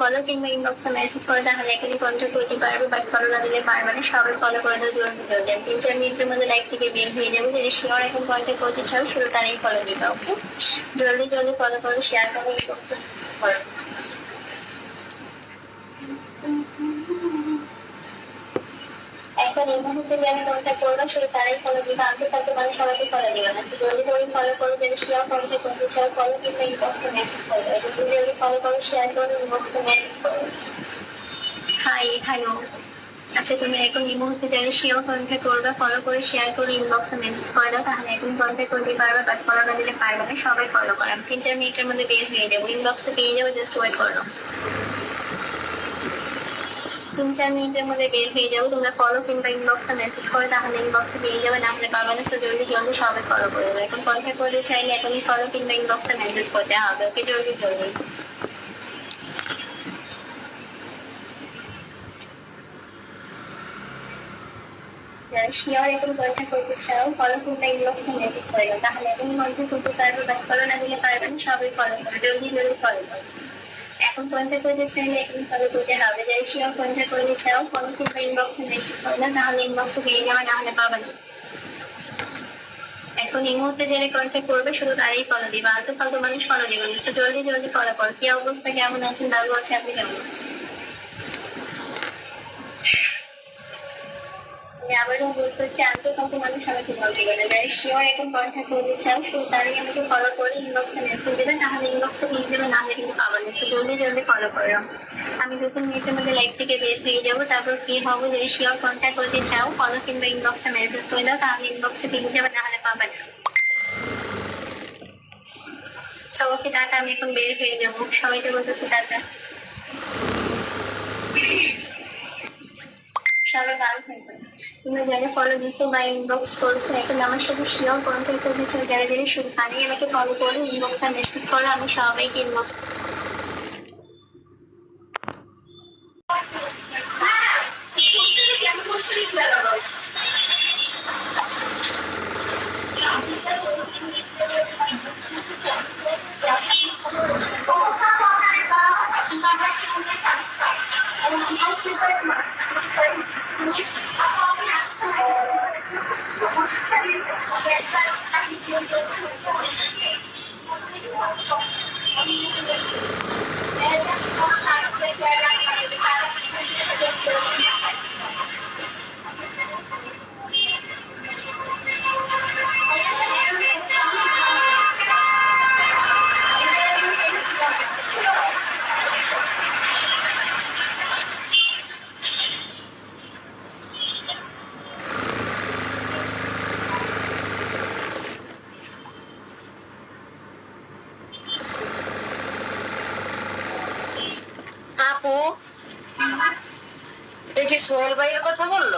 Follow কিংবা ইনবক্সে message করে তাহলে এখনই কন্ট্যাক্ট করতে পারবে বাট ফলো না দিলে পারবে না, সবাই ফলো করে দেওয়া জরুরি জরুরি তিন চার মিনিটের মধ্যে লাইক থেকে বের হয়ে যাবে, যদি শিওর এখন কন্ট্যাক্ট করতে চাও শুরু তারাই ফলো দিবা ওকে জলদি জলদি ফলো করো শেয়ার করো ইনবক্সে মেসেজ করো। এখন এই মুহূর্তে যারা কন্ট্যাক্ট করবে শুধু তারাই ফলো দিবে আমি তাকে মানে সবাইকে ফলো দিবে না। জলদি করে ফলো করো, যদি শেয়ার কন্ট্যাক্ট করতে চাও ফলো কিংবা ইনবক্সে মেসেজ করবে জলদি ফলো করো শেয়ার করো হাই হ্যালো আচ্ছা তুমি এখন এই মুহূর্তে যারা শিওর কন্ট্যাক্ট করবে ফলো করে শেয়ার করে ইনবক্সে মেসেজ করে দাও, তাহলে এখন কন্ট্যাক্ট করতে পারবে বাট ফলো না দিলে পারবে না, সবাই ফলো করো। তিন চার মিনিটের মধ্যে বের হয়ে যাব। ইনবক্সে পেয়ে যাব জাস্ট ওয়েট করো। তিন চার মিনিটের মধ্যে বের হয়ে যাব তোমরা ফলো কিংবা ইনবক্সে মেসেজ করে, তাহলে ইনবক্সে পেয়ে না হলে পাবে না সো জলদি জলদি সবাই ফলো করে দেবে। এখন কন্ট্যাক্ট করতে চাইলে এখনই ফলো কিংবা ইনবক্সে মেসেজ করতে হবে। ওকে জলদি জলদি। এখন কন্ট্যাক্ট করতে চাও ফলো কিংবা ইনবক্সে মেসেজ করে তাহলে এখনই কন্ট্যাক্ট করতে পারবে বাট ফলো না দিলে পারবে না, সবাই ফলো করে জলদি জলদি ফলো করো। এখন কন্ট্যাক্ট করতে চাইলে এখন ফলো করতে হবে যাই সেও কন্ট্যাক্ট করতে চাও ফলো কিংবা ইনবক্সে মেসেজ করে না তাহলে ইনবক্সে পেয়ে যাবে না হলে পাবে না। এখন এই মুহূর্তে যারা কন্ট্যাক্ট করবে, শুধু তারাই ফলো দিবে আলতু ফালতু মানুষ ফলো দিবে না তো জলদি জলদি ফলো করো, কি অবস্থা, কেমন আছেন দাদু আছে আপনি কেমন আছেন? আমি আবারও বলতেছি আলতু ফালতু মানুষ আমাকে দিবে না। যারা শিওর এখন কন্ট্যাক্ট করতে তারাই আমাকে ফলো করে ইনবক্সে মেসেজ দেবে। তাহলে ইনবক্সে পেয়ে যাবে না হলে কিন্তু তো জলদি জলদি ফলো করো। আমি মিনিটের মধ্যে থেকে বের হয়ে যাব, তারপর ফ্রি হব, যদি শিওর কন্ট্যাক্ট করতে চাও ফলো কিংবা ইনবক্সে মেসেজ করে দাও, তাহলে ইনবক্সে পেয়ে যাবে না হলে পাবে না। তো ওকে টাটা, আমি এখন বের হয়ে যাব। সবাইকে বলতেছি টাটা। সবাই ভালো থাকবেন। তোমরা যারা ফলো দিছো বা ইনবক্স করছ, এখন আমার সাথে শিওর কন্ট্যাক্ট চাও যারা যারা শুরু তারাই আমাকে ফলো করো ইনবক্সে মেসেজ করো, আমি সবাইকে ইনবক্স আপু এটা কি সোহেল ভাইয়ের কথা বলল?